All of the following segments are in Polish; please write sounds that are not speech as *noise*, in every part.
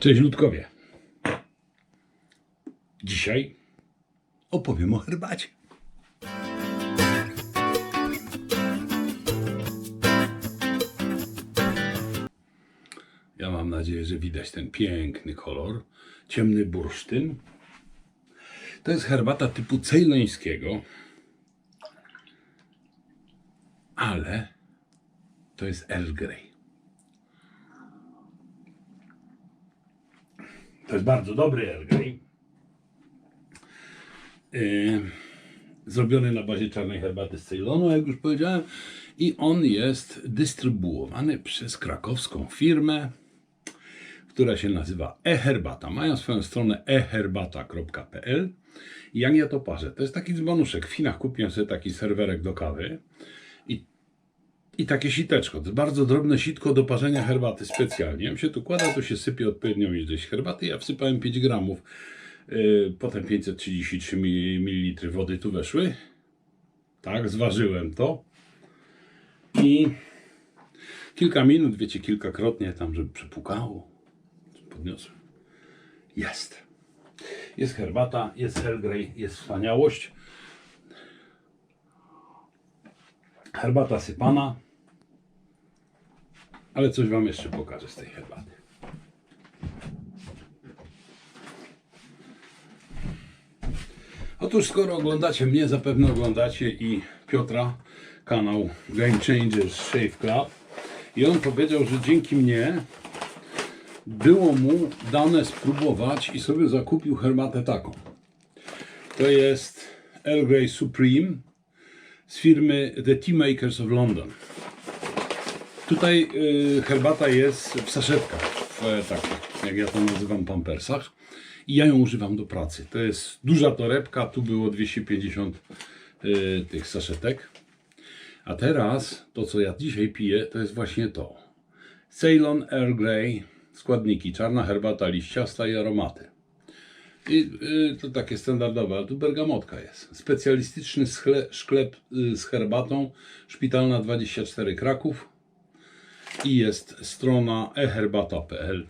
Cześć Ludkowie. Dzisiaj opowiem o herbacie. Ja mam nadzieję, że widać ten piękny kolor. Ciemny bursztyn. To jest herbata typu cejlońskiego. Ale to jest Earl Grey. To jest bardzo dobry Grey. Yy, zrobiony na bazie czarnej herbaty z Ceylonu, jak już powiedziałem. I on jest dystrybuowany przez krakowską firmę, która się nazywa eHerbata. Mają swoją stronę eherbata.pl. Jak ja to parzę? To jest taki dzbanuszek. W Chinach kupiłem sobie taki serwerek do kawy. I takie siteczko. To jest bardzo drobne sitko do parzenia herbaty specjalnie. On się tu kłada, tu się sypie odpowiednią ilość herbaty. Ja wsypałem 5 gramów. Yy, potem 533 ml wody tu weszły. Tak, zważyłem to. I kilka minut, wiecie, kilkakrotnie tam, żeby przepukało. Podniosłem. Jest. Jest herbata, jest Earl jest wspaniałość. Herbata sypana. Ale coś Wam jeszcze pokażę z tej herbaty. Otóż skoro oglądacie mnie, zapewne oglądacie i Piotra, kanał Game Changers Shave Club. I on powiedział, że dzięki mnie było mu dane spróbować i sobie zakupił herbatę taką. To jest Earl Grey Supreme z firmy The Tea Makers of London. Tutaj y, herbata jest w saszetkach, w e, jak ja to nazywam, pampersach. I ja ją używam do pracy. To jest duża torebka, tu było 250 y, tych saszetek. A teraz to, co ja dzisiaj piję, to jest właśnie to. Ceylon Earl Grey, składniki, czarna herbata liściasta i aromaty. I y, to takie standardowe, ale tu bergamotka jest. Specjalistyczny schle, szklep y, z herbatą, szpitalna 24 Kraków i jest strona eherbata.pl.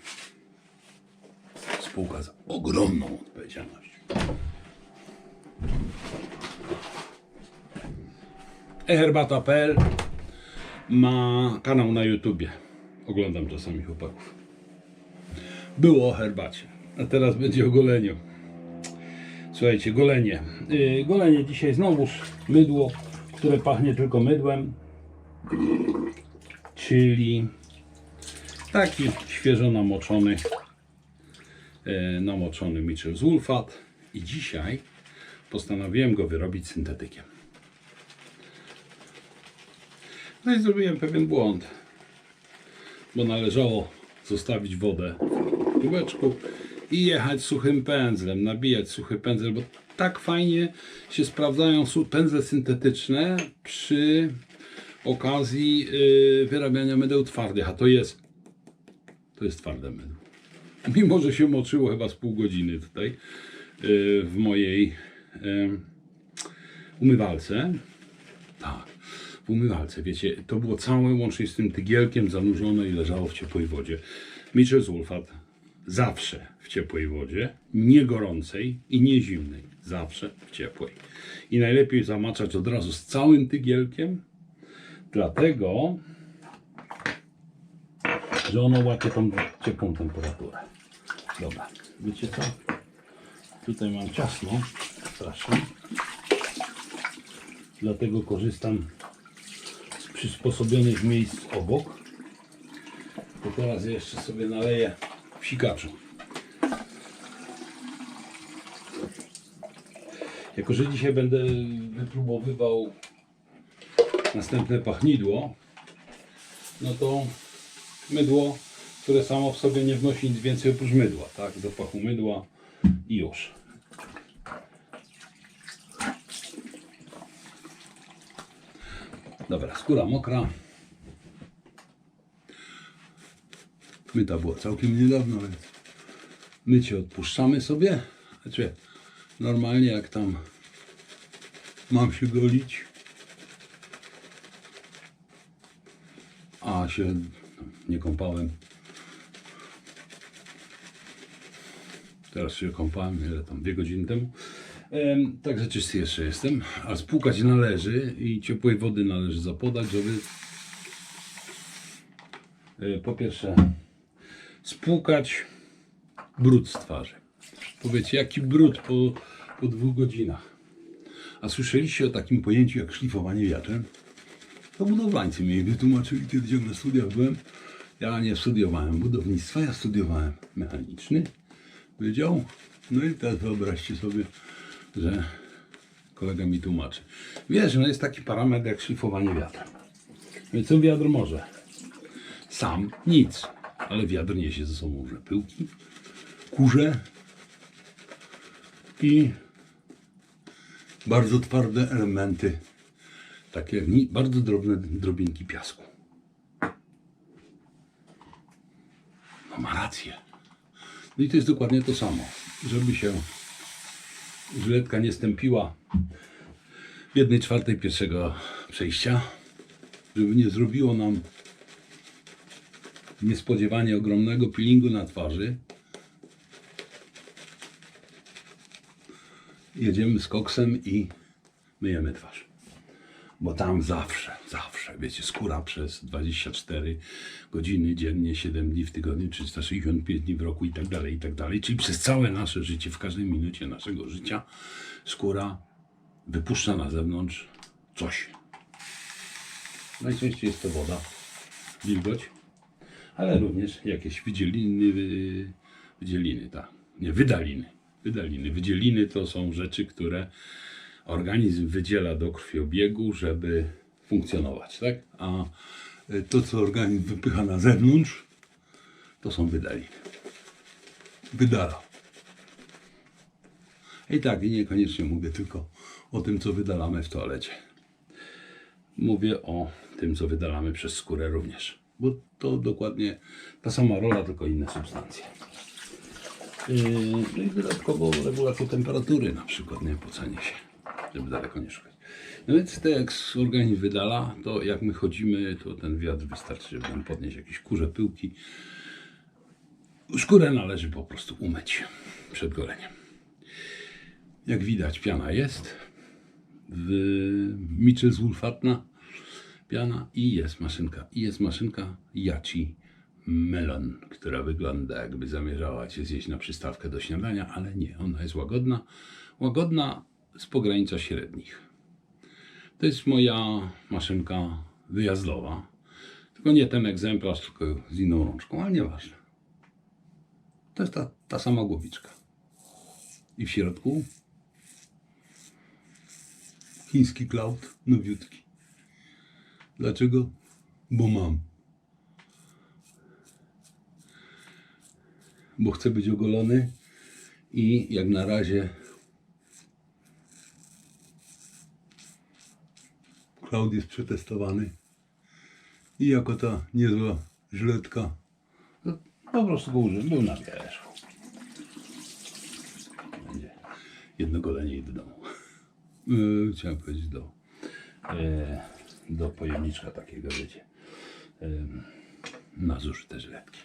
Spółka z ogromną odpowiedzialnością. eherbata.pl ma kanał na YouTubie. Oglądam czasami chłopaków. Było o herbacie, a teraz będzie o goleniu. Słuchajcie, golenie. Yy, golenie dzisiaj znowuż mydło, które pachnie tylko mydłem. Czyli taki świeżo namoczony yy, namoczony Mitchell Zulfat. I dzisiaj postanowiłem go wyrobić syntetykiem. No i zrobiłem pewien błąd, bo należało zostawić wodę w kubeczku i jechać suchym pędzlem, nabijać suchy pędzel, bo tak fajnie się sprawdzają pędzle syntetyczne przy okazji yy, wyrabiania mydeł twardych, a to jest to jest twarde mydło. Mimo, że się moczyło chyba z pół godziny tutaj yy, w mojej yy, umywalce. Tak, w umywalce, wiecie, to było całe łącznie z tym tygielkiem zanurzone i leżało w ciepłej wodzie. Mitchell Zulfat zawsze w ciepłej wodzie, nie gorącej i nie zimnej, zawsze w ciepłej. I najlepiej zamaczać od razu z całym tygielkiem, dlatego, że ono łapie tą ciepłą temperaturę. Dobra, wiecie co? Tutaj mam ciasno, strasznie. Dlatego korzystam z przysposobionych miejsc obok. To teraz jeszcze sobie naleję psikaczu. Jako, że dzisiaj będę wypróbowywał następne pachnidło, no to mydło, które samo w sobie nie wnosi nic więcej oprócz mydła, tak? Zapachu mydła i już. Dobra, skóra mokra. Myta była całkiem niedawno, więc mycie odpuszczamy sobie. Znaczy, normalnie jak tam mam się golić, się nie kąpałem, Teraz się kąpałem, ile tam, dwie godziny temu. Em, Także czysty jeszcze jestem, a spłukać należy i ciepłej wody należy zapodać, żeby e, po pierwsze spłukać brud z twarzy. Powiecie, jaki brud po, po dwóch godzinach. A słyszeliście o takim pojęciu jak szlifowanie wiatrem? To budowlańcy mi wytłumaczyli jak na studiach byłem. Ja nie studiowałem budownictwa, ja studiowałem mechaniczny wydział. No i teraz wyobraźcie sobie, że kolega mi tłumaczy. Wiesz, no jest taki parametr jak szlifowanie wiatrem. Więc co wiatr może? Sam nic, ale wiatr niesie ze sobą że pyłki, kurze i bardzo twarde elementy, takie bardzo drobne drobinki piasku. No ma rację. No i to jest dokładnie to samo. Żeby się żyletka nie stępiła w jednej czwartej pierwszego przejścia, żeby nie zrobiło nam niespodziewanie ogromnego peelingu na twarzy, jedziemy z koksem i myjemy twarz. Bo tam zawsze, zawsze, wiecie, skóra przez 24 godziny dziennie, 7 dni w tygodniu, 365 dni w roku i tak dalej, i tak dalej. Czyli przez całe nasze życie, w każdej minucie naszego życia, skóra wypuszcza na zewnątrz coś. Najczęściej jest to woda, wilgoć, ale również jakieś wydzieliny, wy- wydzieliny, tak, nie, wydaliny. Wydaliny. Wydzieliny to są rzeczy, które organizm wydziela do krwiobiegu, żeby funkcjonować, tak? A y, to, co organizm wypycha na zewnątrz, to są wydaliny. Wydala. I tak, i niekoniecznie mówię tylko o tym, co wydalamy w toalecie. Mówię o tym, co wydalamy przez skórę również. Bo to dokładnie ta sama rola, tylko inne substancje. Yy, No i dodatkowo regulacja temperatury na przykład, nie pocenie się, żeby daleko nie szukać. No więc jak organizm wydala, to jak my chodzimy, to ten wiatr wystarczy, żeby nam podnieść jakieś kurze pyłki. Skórę należy po prostu umyć przed goleniem. Jak widać piana jest, miczy zulfatna piana i jest maszynka. I jest maszynka Yachi Melon, która wygląda jakby zamierzała cię zjeść na przystawkę do śniadania, ale nie, ona jest łagodna. Łagodna z pogranicza średnich. To jest moja maszynka wyjazdowa. Tylko nie ten egzemplarz, tylko z inną rączką, ale nieważne. To jest ta, ta sama głowiczka. I w środku chiński cloud, nowiutki. Dlaczego? Bo mam. Bo chcę być ogolony i jak na razie cloud jest przetestowany i jako ta niezła żyletka to po prostu go użyłem, był na wierzchu. Będzie jedno golenie i do domu. Yy, *laughs* chciałem powiedzieć do, e, do pojemniczka takiego, wiecie, e, na zużyte żyletki.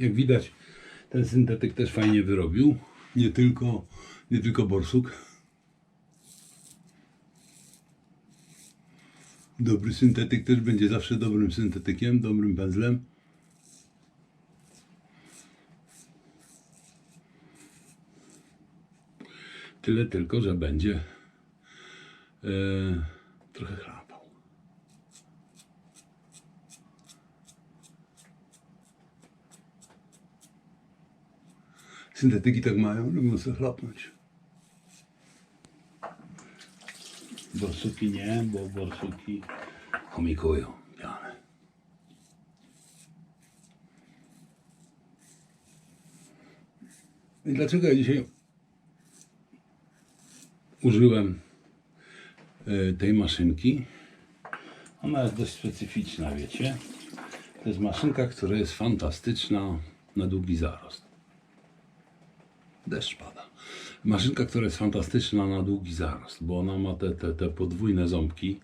Jak widać, ten syntetyk też fajnie wyrobił. Nie tylko, nie tylko borsuk. Dobry syntetyk też będzie zawsze dobrym syntetykiem, dobrym pędzlem. Tyle tylko, że będzie e, trochę chrapał. Syntetyki tak mają, lubią sobie chlapnąć. Borsuki nie, bo borsuki chomikują pianę. I dlaczego ja dzisiaj użyłem e, tej maszynki? Ona jest dość specyficzna, wiecie. To jest maszynka, która jest fantastyczna na długi zarost. Deszcz pada. Maszynka, która jest fantastyczna na długi zarost, bo ona ma te, te, te podwójne ząbki,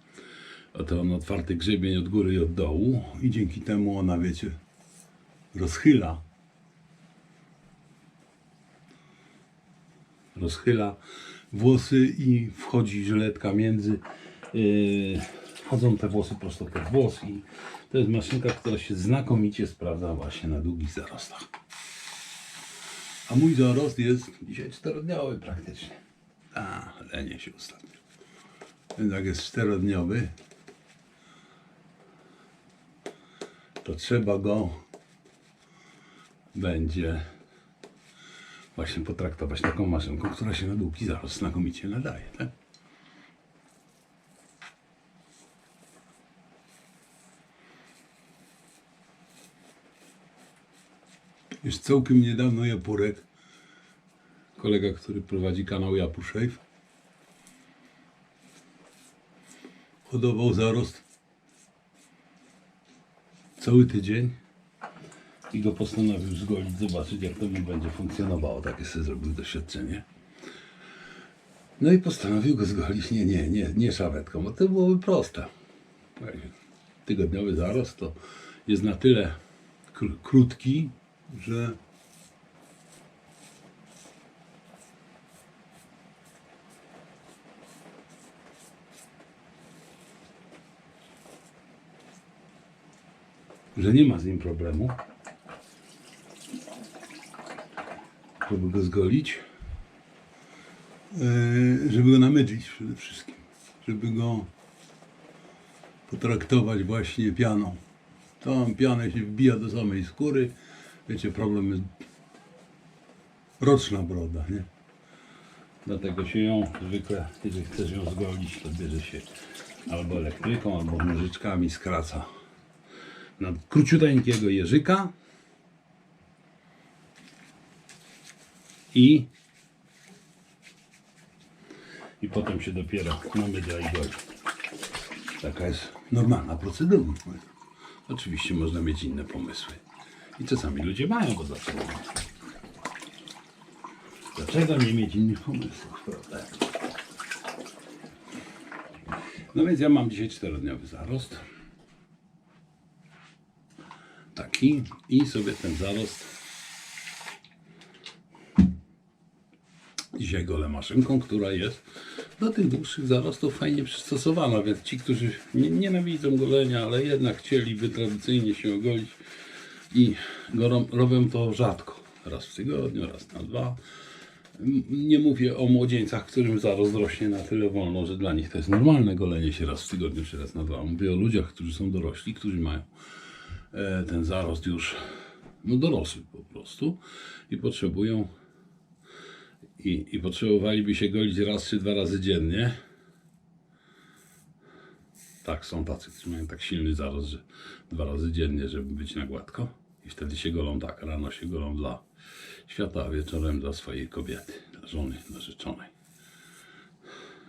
ten otwarty grzebień od góry i od dołu i dzięki temu ona, wiecie, rozchyla rozchyla włosy i wchodzi żyletka między. Yy, wchodzą te włosy prosto pod włos i to jest maszynka, która się znakomicie sprawdza właśnie na długich zarostach. A mój zarost jest dzisiaj czterodniowy praktycznie. A, lenię się ostatnio. Więc jak jest czterodniowy, to trzeba go będzie właśnie potraktować taką maszynką, która się na długi zarost znakomicie nadaje. Tak? Już całkiem niedawno Japurek, kolega, który prowadzi kanał Japur Shave, hodował zarost cały tydzień i go postanowił zgolić, zobaczyć jak to mu będzie funkcjonowało. Takie sobie zrobił doświadczenie. No i postanowił go zgolić. Nie, nie, nie, nie szawetką, bo to byłoby proste. Tygodniowy zarost to jest na tyle kró- krótki, że że nie ma z nim problemu, żeby go zgolić, Yy, żeby go namydlić przede wszystkim, żeby go potraktować właśnie pianą. Tą pianę się wbija do samej skóry. Wiecie, problem jest roczna broda, nie? Dlatego się ją zwykle, jeżeli chcesz ją zgolić, to bierze się albo elektryką, albo nożyczkami skraca na króciuteńkiego jeżyka i i potem się dopiero namydla i goli. Taka jest normalna procedura. Oczywiście można mieć inne pomysły. I czasami ludzie mają, bo dlaczego? nie? Dlaczego nie mieć innych pomysłów? No więc ja mam dzisiaj czterodniowy zarost. Taki. I sobie ten zarost dzisiaj golę maszynką, która jest do tych dłuższych zarostów fajnie przystosowana, więc ci, którzy nie, nienawidzą golenia, ale jednak chcieliby tradycyjnie się ogolić i go ro- robią to rzadko, raz w tygodniu, raz na dwa. Nie mówię o młodzieńcach, którym zarost rośnie na tyle wolno, że dla nich to jest normalne golenie się raz w tygodniu czy raz na dwa. Mówię o ludziach, którzy są dorośli, którzy mają e, ten zarost już no, dorosły po prostu i potrzebują i, i potrzebowaliby się golić raz czy dwa razy dziennie. Tak, są tacy, którzy mają tak silny zarost, że dwa razy dziennie, żeby być na gładko. I wtedy się golą tak. Rano się golą dla świata, a wieczorem dla swojej kobiety, dla żony, narzeczonej.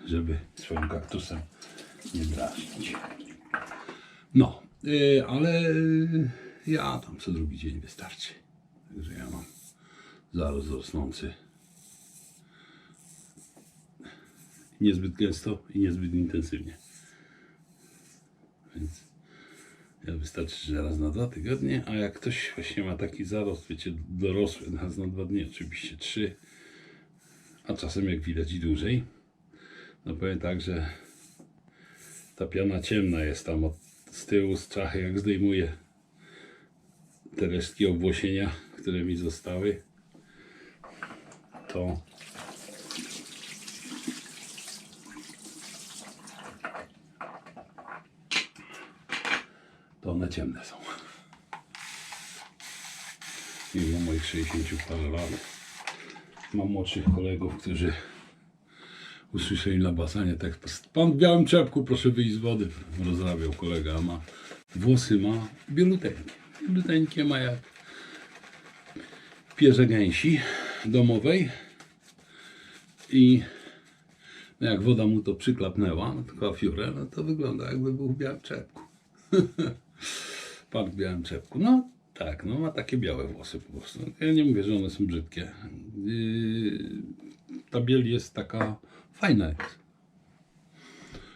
Żeby swoim kaktusem nie drażnić. No, yy, ale ja tam co drugi dzień wystarczy. Także ja mam zarost rosnący niezbyt gęsto i niezbyt intensywnie. Więc ja wystarczy, że raz na dwa tygodnie, a jak ktoś właśnie ma taki zarost, wiecie, dorosły, *laughs* raz na dwa dni, oczywiście trzy, a czasem jak widać i dłużej, no powiem tak, że ta piana ciemna jest tam od, z tyłu, z czachy, jak zdejmuję te resztki obwłosienia, które mi zostały, to to one ciemne są. Mimo moich 60 parę lat mam młodszych kolegów, którzy usłyszeli na basenie tekst Pan w białym czepku, proszę wyjść z wody. Rozrabiał kolega, a ma włosy ma bieluteńkie. Bieluteńkie ma jak pierze gęsi domowej i no jak woda mu to przyklapnęła, no, tylko no to wygląda jakby był w białym czepku. *laughs* Pan w białym czepku. No tak, no ma takie białe włosy po prostu. Ja nie mówię, że one są brzydkie. Yy, ta biel jest taka fajna jest.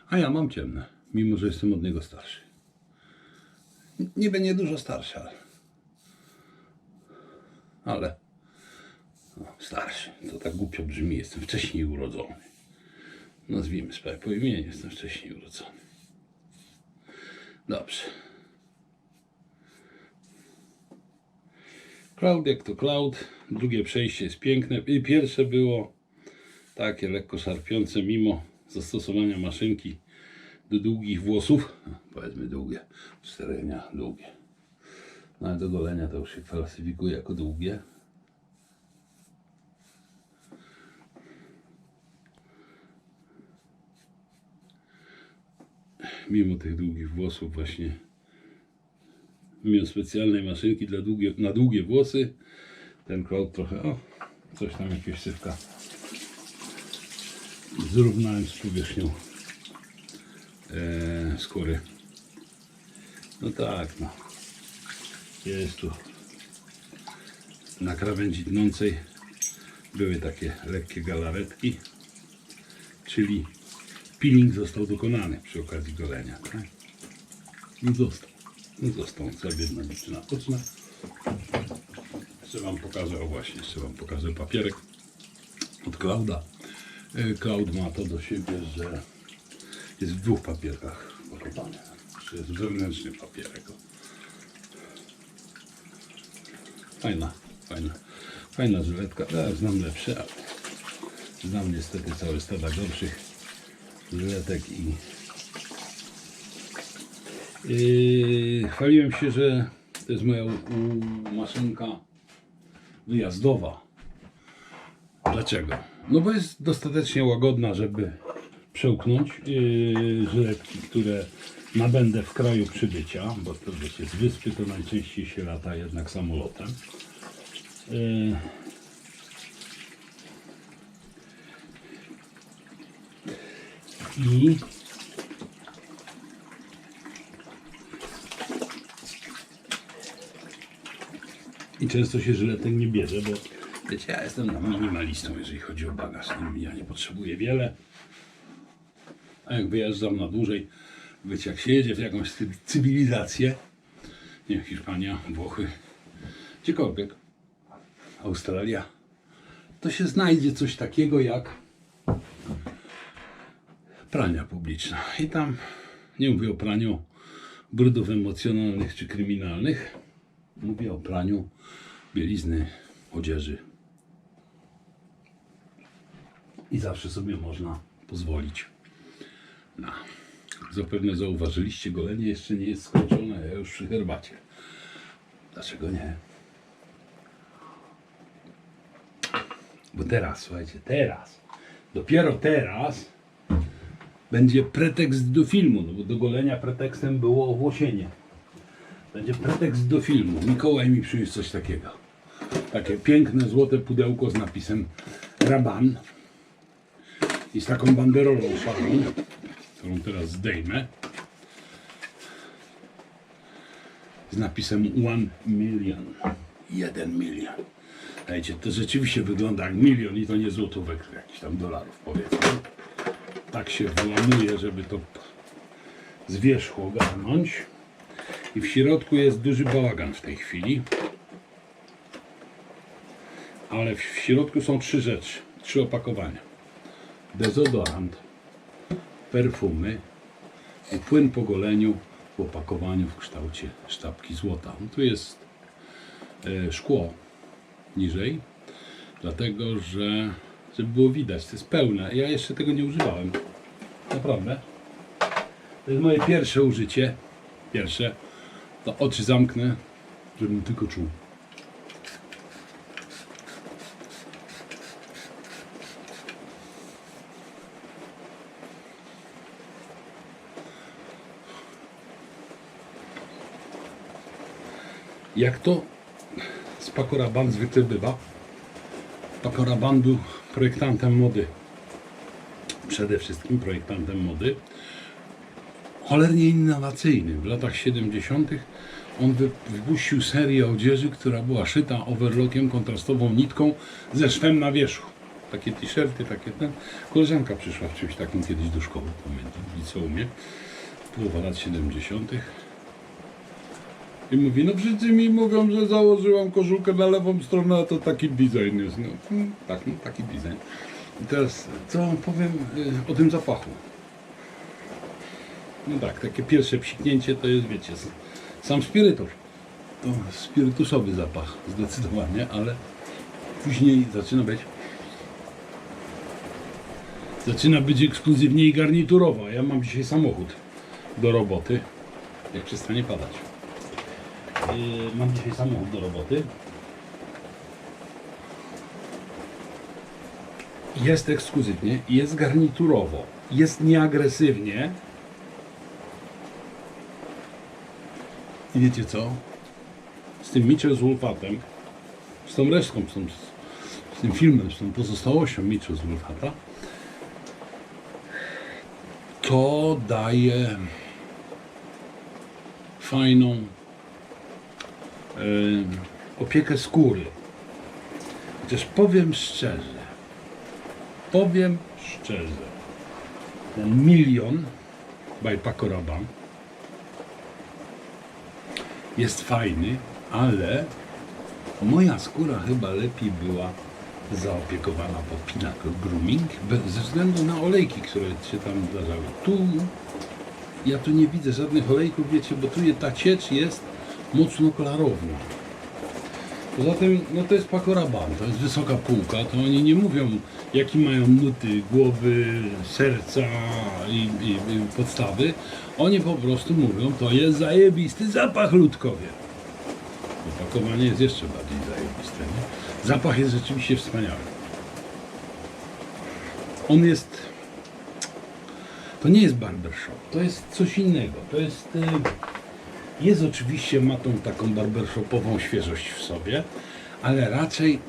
A ja mam ciemne, mimo że jestem od niego starszy. Niby nie dużo starszy, ale... Ale... No, starszy, to tak głupio brzmi, jestem wcześniej urodzony. Nazwijmy sprawę po imieniu, jestem wcześniej urodzony. Dobrze. Cloud jak to cloud. Drugie przejście jest piękne. I pierwsze było takie lekko szarpiące, mimo zastosowania maszynki do długich włosów. Powiedzmy długie, czterenia długie. No ale do golenia to już się klasyfikuje jako długie. Mimo tych długich włosów właśnie mimo specjalnej maszynki dla długie, na długie włosy ten cloud trochę, o, coś tam jakieś sypka zrównałem z powierzchnią e, skóry. No tak, no. Jest tu na krawędzi tnącej były takie lekkie galaretki, czyli peeling został dokonany przy okazji golenia. Tak? No został. Został. Co biedna dziewczyna poczna. Jeszcze wam pokażę, o właśnie, jeszcze wam pokażę papierek od Klauda. E, Cloud ma to do siebie, że jest w dwóch papierkach pakowany. Jest wewnętrzny papierek. Fajna, fajna, fajna żyletka. Ja znam lepsze, ale znam niestety całe stada gorszych żyletek i Yy, chwaliłem się, że to jest moja maszynka wyjazdowa. Dlaczego? No bo jest dostatecznie łagodna, żeby przełknąć yy, żyletki, które nabędę w kraju przybycia, bo to wiecie, z wyspy to najczęściej się lata jednak samolotem. Yy, I często się żyletek nie bierze, bo wiecie, ja jestem minimalistą, jeżeli chodzi o bagaż. Nie- Ja nie potrzebuję wiele. A jak wyjeżdżam na dłużej, wiecie, jak się jedzie w jakąś cy- cywilizację, nie wiem, Hiszpania, Włochy, gdziekolwiek, Australia, to się znajdzie coś takiego jak prania publiczna. I tam nie mówię o praniu brudów emocjonalnych czy kryminalnych, mówię o praniu bielizny, odzieży. I zawsze sobie można pozwolić na. Zapewne zauważyliście, golenie jeszcze nie jest skończone, ja już przy herbacie. Dlaczego nie? Bo teraz, słuchajcie, teraz, dopiero teraz będzie pretekst do filmu, no bo do golenia pretekstem było owłosienie. Będzie pretekst do filmu. Mikołaj mi przyniósł coś takiego. Takie piękne, złote pudełko z napisem Raban. I z taką banderolą szarą, którą teraz zdejmę. Z napisem One Million. Jeden milion. Słuchajcie, to rzeczywiście wygląda jak milion i to nie złotówek, jakichś tam dolarów powiedzmy. Tak się wyłamuje, żeby to z wierzchu ogarnąć. I w środku jest duży bałagan w tej chwili. Ale w środku są trzy rzeczy, trzy opakowania. Dezodorant, perfumy i płyn po goleniu w opakowaniu w kształcie sztabki złota. No tu jest e, szkło niżej, dlatego że żeby było widać, to jest pełne. Ja jeszcze tego nie używałem. Naprawdę. To jest moje pierwsze użycie. Pierwsze. To oczy zamknę, żebym tylko czuł. Jak to z Pakoraban zwykle bywa, Pakoraban był projektantem mody. Przede wszystkim projektantem mody cholernie innowacyjny. W latach 70. on wy- wypuścił serię odzieży, która była szyta overlockiem, kontrastową nitką ze szwem na wierzchu. Takie t-shirty, takie ten. Koleżanka przyszła w czymś takim kiedyś do szkoły, pamiętam, w liceumie. Połowa lat 70. I mówi, no wszyscy mi mówią, że założyłam koszulkę na lewą stronę, a to taki design jest. No, mm, tak, no, taki design. I teraz, co powiem y, o tym zapachu? No tak, takie pierwsze psiknięcie to jest, wiecie, sam spirytus. To spirytusowy zapach, zdecydowanie, ale później zaczyna być zaczyna być ekskluzywnie i garniturowa. Ja mam dzisiaj samochód do roboty, jak przestanie padać. Yy, mam dzisiaj samochód do roboty. Jest ekskluzywnie, jest garniturowo, jest nieagresywnie. I wiecie co? Z tym Mitchell z Wolfatem, z tą resztką, z, tą, z tym filmem, z tą pozostałością Mitchell z Wolfata, to daje fajną e, opiekę skóry. Chociaż powiem szczerze, powiem szczerze, ten milion by Paco Rabanne jest fajny, ale moja skóra chyba lepiej była zaopiekowana pod Pinnacle Grooming ze względu na olejki, które się tam zdarzały. Tu ja tu nie widzę żadnych olejków, wiecie, bo tu je, ta ciecz jest mocno klarowna. Poza tym, no to jest Paco Rabanne, to jest wysoka półka, to oni nie mówią, jaki mają nuty głowy, serca i, i, i podstawy. Oni po prostu mówią, to jest zajebisty zapach ludkowie. Opakowanie jest jeszcze bardziej zajebiste, nie? Zapach jest rzeczywiście wspaniały. On jest... To nie jest barbershop, to jest coś innego. To jest... y, Jest oczywiście, ma tą taką barbershopową świeżość w sobie, ale raczej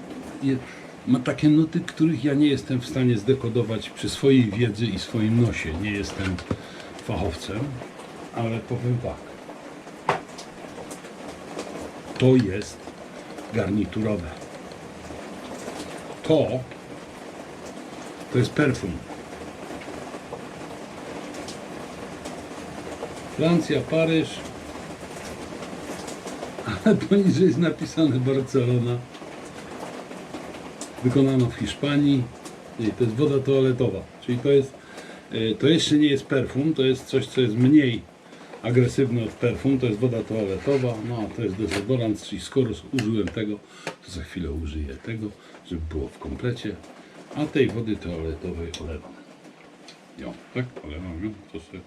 ma takie nuty, których ja nie jestem w stanie zdekodować przy swojej wiedzy i swoim nosie. Nie jestem fachowcem, ale powiem tak. To jest garniturowe. To to jest perfum. Francja, Paryż. Ale poniżej jest napisane Barcelona. Wykonano w Hiszpanii. I to jest woda toaletowa. Czyli to jest, y, to jeszcze nie jest perfum, to jest coś, co jest mniej agresywne od perfum. To jest woda toaletowa, no a to jest dezodorant, czyli skoro użyłem tego, to za chwilę użyję tego, żeby było w komplecie. A tej wody toaletowej olewam. Jo, tak, olewam ją. To sobie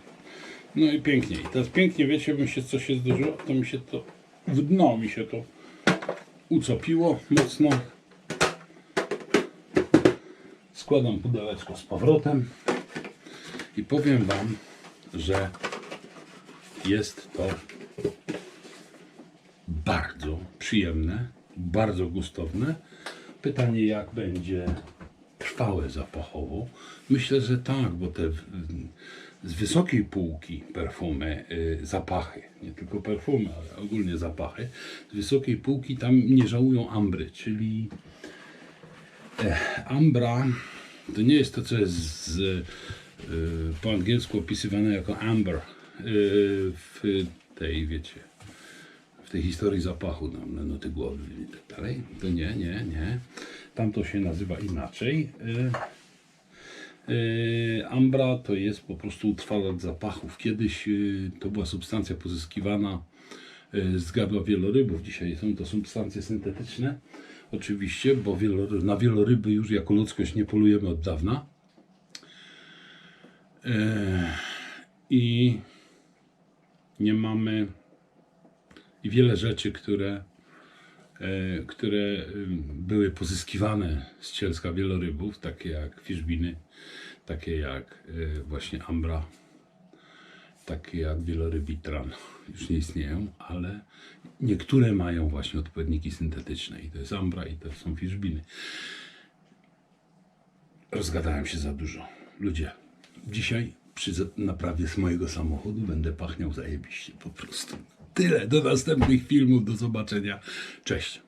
no i pięknie. I teraz pięknie, wiecie, mi się co się zdarzyło? To mi się to, w dno mi się to ucopiło mocno. Składam pudełeczko z powrotem i powiem Wam, że jest to bardzo przyjemne, bardzo gustowne. Pytanie, jak będzie trwałe zapachowo. Myślę, że tak, bo te z wysokiej półki perfumy, y, zapachy, nie tylko perfumy, ale ogólnie zapachy, z wysokiej półki tam nie żałują ambry, czyli e, ambra to nie jest to, co jest z, y, po angielsku opisywane jako amber y, w tej, wiecie, w tej historii zapachu, tam na nuty głowy i tak dalej. To nie, nie, nie. Tam to się nazywa inaczej. Y, y, Ambra to jest po prostu utrwalacz zapachów. Kiedyś y, to była substancja pozyskiwana y, z gardła wielorybów. Dzisiaj są to substancje syntetyczne. Oczywiście, bo na wieloryby już jako ludzkość nie polujemy od dawna. I nie mamy i wiele rzeczy, które, które y, były pozyskiwane z cielska wielorybów, takie jak fiszbiny, takie jak e, właśnie ambra, takie jak wielorybitran, już nie istnieją, ale niektóre mają właśnie odpowiedniki syntetyczne i to jest ambra i to są fiszbiny. Rozgadałem się za dużo. Ludzie, dzisiaj przy naprawie z mojego samochodu będę pachniał zajebiście po prostu. Tyle, do następnych filmów, do zobaczenia. Cześć.